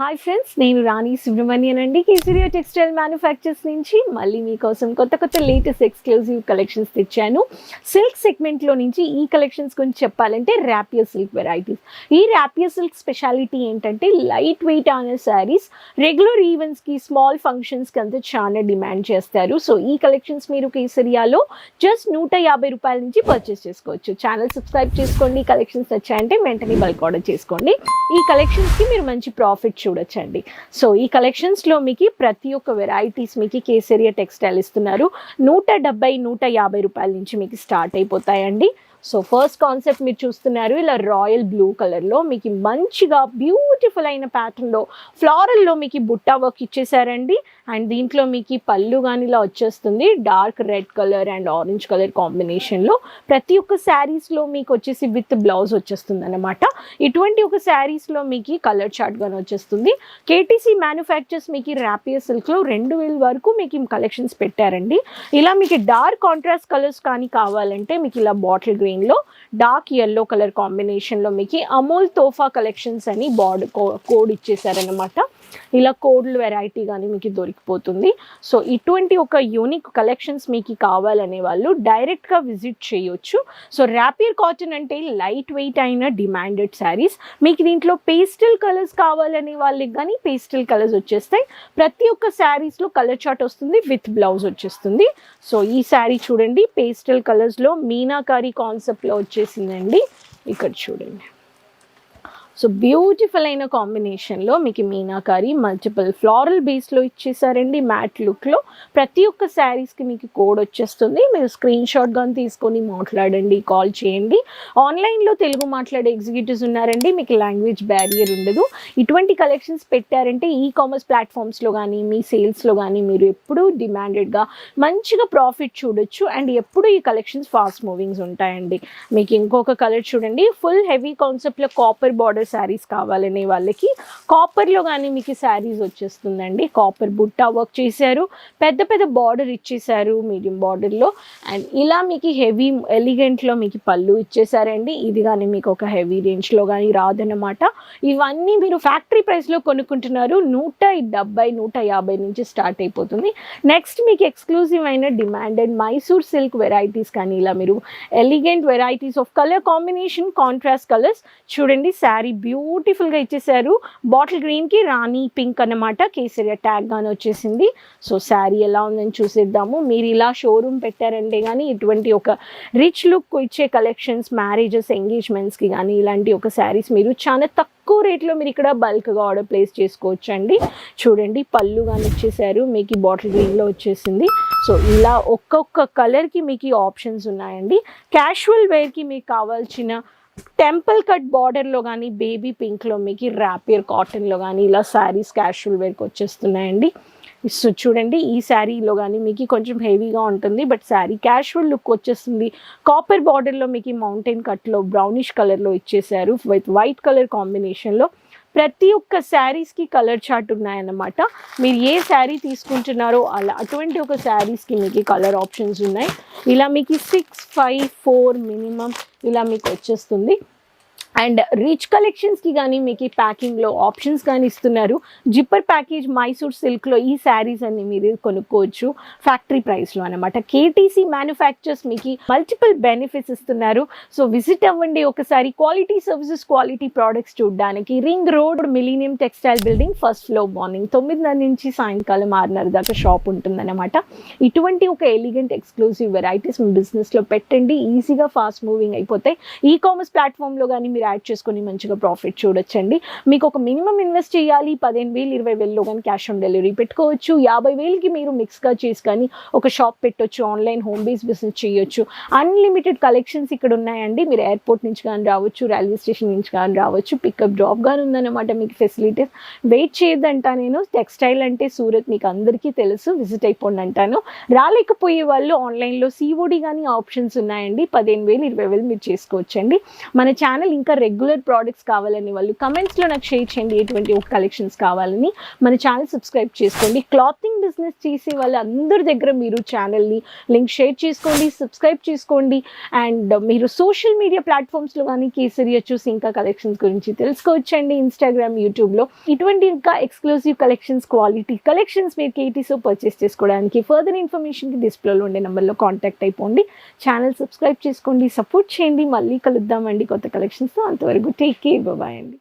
Hi friends నేను రాణి సుబ్రహ్మణ్యన్ అండి కేసీరియో textile manufacturers నుంచి మళ్ళీ మీకోసం కొత్త కొత్త లేటెస్ట్ ఎక్స్క్లూజివ్ కలెక్షన్స్ తెచ్చాను. సిల్క్ సెగ్మెంట్లో నుంచి ఈ కలెక్షన్స్ గురించి చెప్పాలంటే ర్యాపియర్ సిల్క్ వెరైటీస్ ఈ ర్యాపియో సిల్క్ స్పెషాలిటీ ఏంటంటే లైట్ వెయిట్ ఆన శారీస్ రెగ్యులర్ ఈవెంట్స్కి స్మాల్ ఫంక్షన్స్కి అంతా చాలా డిమాండ్ చేస్తారు. సో ఈ కలెక్షన్స్ మీరు కేసరియాలో జస్ట్ నూట యాభై రూపాయల నుంచి పర్చేస్ చేసుకోవచ్చు. ఛానల్ సబ్స్క్రైబ్ చేసుకోండి. కలెక్షన్స్ వచ్చాయంటే వెంటనే బల్క్ ఆర్డర్ చేసుకోండి. ఈ కలెక్షన్స్కి మీరు మంచి ప్రాఫిట్ చూడొచ్చండి. సో ఈ కలెక్షన్స్లో మీకు ప్రతి ఒక్క వెరైటీస్ మీకు కేసరియా టెక్స్టైల్ ఇస్తున్నారు. నూట డెబ్బై నూట యాభై రూపాయల నుంచి మీకు స్టార్ట్ అయిపోతాయండి. సో ఫస్ట్ కాన్సెప్ట్ మీరు చూస్తున్నారు ఇలా రాయల్ బ్లూ కలర్లో మీకు మంచిగా బ్యూటిఫుల్ అయిన ప్యాటర్న్లో ఫ్లారల్లో మీకు బుట్టా వర్క్ ఇచ్చేసారండి. అండ్ దీంట్లో మీకు పళ్ళు కానీ ఇలా వచ్చేస్తుంది. Dark red colour and orange colour కాంబినేషన్లో ప్రతి ఒక్క శారీస్లో మీకు వచ్చేసి విత్ బ్లౌజ్ వచ్చేస్తుంది అనమాట ఇటువంటి ఒక శారీస్లో మీకు కలర్ చార్ట్ కానీ వచ్చేస్తుంది. కేటీసీ మ్యానుఫ్యాక్చర్స్ మీకు ర్యాపియర్ సిల్క్లో రెండు వేల వరకు మీకు కలెక్షన్స్ పెట్టారండి. ఇలా మీకు డార్క్ కాంట్రాస్ట్ కలర్స్ కానీ కావాలంటే మీకు ఇలా బాటిల్ గ్రీన్లో డార్క్ ఎల్లో కలర్ కాంబినేషన్లో మీకు అమూల్ తోఫా కలెక్షన్స్ అని బార్డర్ కోడ్ ఇచ్చేసారనమాట ఇలా కోడ్లు వెరైటీ కానీ మీకు దొరికి దొరికిపోతుంది. సో ఇటువంటి ఒక యూనిక్ కలెక్షన్స్ మీకు కావాలనే వాళ్ళు డైరెక్ట్గా విజిట్ చేయొచ్చు. సో ర్యాపియర్ కాటన్ అంటే లైట్ వెయిట్ అయిన డిమాండెడ్ శారీస్ మీకు దీంట్లో పేస్టల్ కలర్స్ కావాలనే వాళ్ళకి కానీ పేస్టల్ కలర్స్ వచ్చేస్తాయి. ప్రతి ఒక్క శారీస్లో కలర్ చార్ట్ వస్తుంది విత్ బ్లౌజ్ వచ్చేస్తుంది. సో ఈ శారీ చూడండి పేస్టల్ కలర్స్లో మీనాకారి కాన్సెప్ట్లో వచ్చేసిందండి. ఇక్కడ చూడండి. సో బ్యూటిఫుల్ అయిన కాంబినేషన్లో మీకు మీనాకారి మల్టిపుల్ ఫ్లారల్ బేస్లో ఇచ్చేసారండి. మ్యాట్ లుక్లో ప్రతి ఒక్క శారీస్కి మీకు కోడ్ వచ్చేస్తుంది. మీరు స్క్రీన్ షాట్ కానీ తీసుకొని మాట్లాడండి కాల్ చేయండి. ఆన్లైన్లో తెలుగు మాట్లాడే ఎగ్జిక్యూటివ్స్ ఉన్నారండి. మీకు లాంగ్వేజ్ బ్యారియర్ ఉండదు. ఇటువంటి కలెక్షన్స్ పెట్టారంటే ఈ కామర్స్ ప్లాట్ఫామ్స్లో కానీ మీ సేల్స్లో కానీ మీరు ఎప్పుడూ డిమాండెడ్గా మంచిగా ప్రాఫిట్ చూడొచ్చు. అండ్ ఎప్పుడు ఈ కలెక్షన్స్ ఫాస్ట్ మూవింగ్స్ ఉంటాయండి. మీకు ఇంకొక కలర్ చూడండి. ఫుల్ హెవీ కాన్సెప్ట్లో కాపర్ బార్డర్ శారీస్ కావాలనే వాళ్ళకి కాపర్లో కానీ మీకు శారీస్ వచ్చేస్తుందండి. కాపర్ బుట్టా వర్క్ చేశారు. పెద్ద పెద్ద బార్డర్ ఇచ్చేసారు మీడియం బార్డర్లో. అండ్ ఇలా మీకు హెవీ ఎలిగెంట్లో మీకు పళ్ళు ఇచ్చేసారండి ఇది కానీ మీకు ఒక హెవీ రేంజ్లో కానీ రాదన్నమాట. ఇవన్నీ మీరు ఫ్యాక్టరీ ప్రైస్లో కొనుక్కుంటున్నారు. నూట డెబ్బై నూట యాభై నుంచి స్టార్ట్ అయిపోతుంది. నెక్స్ట్ మీకు ఎక్స్క్లూజివ్ అయిన డిమాండెడ్ మైసూర్ సిల్క్ వెరైటీస్ కానీ ఇలా మీరు elegant varieties of colour combination contrast colours చూడండి శారీ బ్యూటిఫుల్గా ఇచ్చేసారు బాటిల్ గ్రీన్కి రాణి పింక్ అన్నమాట. కేసరియా ట్యాగ్ గాని వచ్చేసింది. సో శారీ ఎలా ఉందని చూసేద్దాము. మీరు ఇలా షోరూమ్ పెట్టారంటే కానీ ఇటువంటి ఒక రిచ్ లుక్ ఇచ్చే కలెక్షన్స్ మ్యారేజెస్ ఎంగేజ్మెంట్స్కి కానీ ఇలాంటి ఒక శారీస్ మీరు చాలా తక్కువ రేట్లో మీరు ఇక్కడ బల్క్గా ఆర్డర్ ప్లేస్ చేసుకోవచ్చు అండి చూడండి పళ్ళు కానీ ఇచ్చేసారు మీకు ఈ బాటిల్ గ్రీన్లో వచ్చేసింది. సో ఇలా ఒక్కొక్క కలర్కి మీకు ఆప్షన్స్ ఉన్నాయండి. క్యాషువల్ వేర్కి మీకు కావాల్సిన టెంపుల్ కట్ బార్డర్లో కానీ బేబీ పింక్లో మీకు ర్యాపియర్ కాటన్లో కానీ ఇలా శారీస్ క్యాషువల్ వేర్కి వచ్చేస్తున్నాయండి. సో చూడండి ఈ శారీలో కానీ మీకు కొంచెం హెవీగా ఉంటుంది బట్ శారీ క్యాషువల్ లుక్ వచ్చేస్తుంది. కాపర్ బార్డర్లో మీకు మౌంటైన్ కట్లో బ్రౌనిష్ కలర్లో ఇచ్చేసారు విత్ వైట్ కలర్ కాంబినేషన్లో ప్రతి ఒక్క శారీస్కి కలర్ చార్ట్ ఉన్నాయన్నమాట. మీరు ఏ శారీ తీసుకుంటున్నారో అలా అటువంటి ఒక శారీస్కి మీకు కలర్ ఆప్షన్స్ ఉన్నాయి. ఇలా మీకు సిక్స్ ఫైవ్ ఫోర్ మినిమం ఇలా మీకు వచ్చేస్తుంది. అండ్ రిచ్ కలెక్షన్స్కి కానీ మీకు ఈ ప్యాకింగ్లో ఆప్షన్స్ కానీ ఇస్తున్నారు. జిప్పర్ ప్యాకేజ్ మైసూర్ సిల్క్లో ఈ శారీస్ అన్ని మీరు కొనుక్కోవచ్చు. ఫ్యాక్టరీ ప్రైస్లో అనమాట కేటీసీ మ్యానుఫ్యాక్చర్స్ మీకు మల్టిపుల్ బెనిఫిట్స్ ఇస్తున్నారు. సో విజిట్ అవ్వండి ఒకసారి. క్వాలిటీ సర్వీసెస్ క్వాలిటీ ప్రోడక్ట్స్ చూడడానికి ring road millennium textile building first floor morning తొమ్మిదిన్నర నుంచి సాయంకాలం ఆరున్నర దాకా షాప్ ఉంటుందన్నమాట. ఇటువంటి ఒక ఎలిగెంట్ ఎక్స్క్లూసివ్ వెరైటీస్ మీ బిజినెస్లో పెట్టండి. ఈజీగా ఫాస్ట్ మూవింగ్ అయిపోతాయి ఈ కామర్స్ ప్లాట్ఫామ్లో కానీ మీరు యాడ్ చేసుకొని మంచిగా ప్రాఫిట్ చూడొచ్చండి. మీకు ఒక మినిమం ఇన్వెస్ట్ చేయాలి పదిహేను వేలు ఇరవై వేలలో కానీ క్యాష్ ఆన్ డెలివరీ పెట్టుకోవచ్చు. యాభై వేలకి మీరు మిక్స్గా చేసి కానీ ఒక షాప్ పెట్టొచ్చు ఆన్లైన్ హోమ్ బేస్ బిజినెస్ చేయొచ్చు. అన్లిమిటెడ్ కలెక్షన్స్ ఇక్కడ ఉన్నాయండి. మీరు ఎయిర్పోర్ట్ నుంచి కానీ రావచ్చు రైల్వే స్టేషన్ నుంచి కానీ రావచ్చు పికప్ డ్రాప్ కానీ ఉందన్నమాట మీకు ఫెసిలిటీస్ వెయిట్ చేయొద్దంటా నేను. టెక్స్టైల్ అంటే సూరత్ మీకు అందరికీ తెలుసు. విజిట్ అయిపోండి అంటాను. రాలేకపోయే వాళ్ళు ఆన్లైన్లో సిఓడి కానీ ఆప్షన్స్ ఉన్నాయండి. పదిహేను వేలు ఇరవై వేలు మీరు చేసుకోవచ్చండి. మన ఛానల్ ఇంకా రెగ్యులర్ ప్రోడక్ట్స్ కావాలని వాళ్ళు కమెంట్స్లో నాకు షేర్ చేయండి ఎటువంటి ఒక కలెక్షన్స్ కావాలని. మన ఛానల్ సబ్స్క్రైబ్ చేసుకోండి. క్లాతింగ్ బిజినెస్ చేసే వాళ్ళు అందరి దగ్గర మీరు ఛానల్ని లింక్ షేర్ చేసుకోండి సబ్స్క్రైబ్ చేసుకోండి. అండ్ uh, మీరు సోషల్ మీడియా ప్లాట్ఫామ్స్లో కానీ కేసరియా చూసి ఇంకా కలెక్షన్స్ గురించి తెలుసుకోవచ్చండి ఇన్స్టాగ్రామ్ యూట్యూబ్లో ఇటువంటి ఇంకా ఎక్స్క్లూజివ్ కలెక్షన్స్ క్వాలిటీ కలెక్షన్స్ మీరు కేటీసో పర్చేస్ చేసుకోవడానికి ఫర్దర్ ఇన్ఫర్మేషన్కి డిస్ప్లేలో ఉండే నెంబర్లో కాంటాక్ట్ అయిపోండి. ఛానల్ సబ్స్క్రైబ్ చేసుకోండి సపోర్ట్ చేయండి. మళ్ళీ కలుద్దామండి కొత్త కలెక్షన్స్తో అంతవరకు టేక్ కేర్ బాబాయ్ అండి.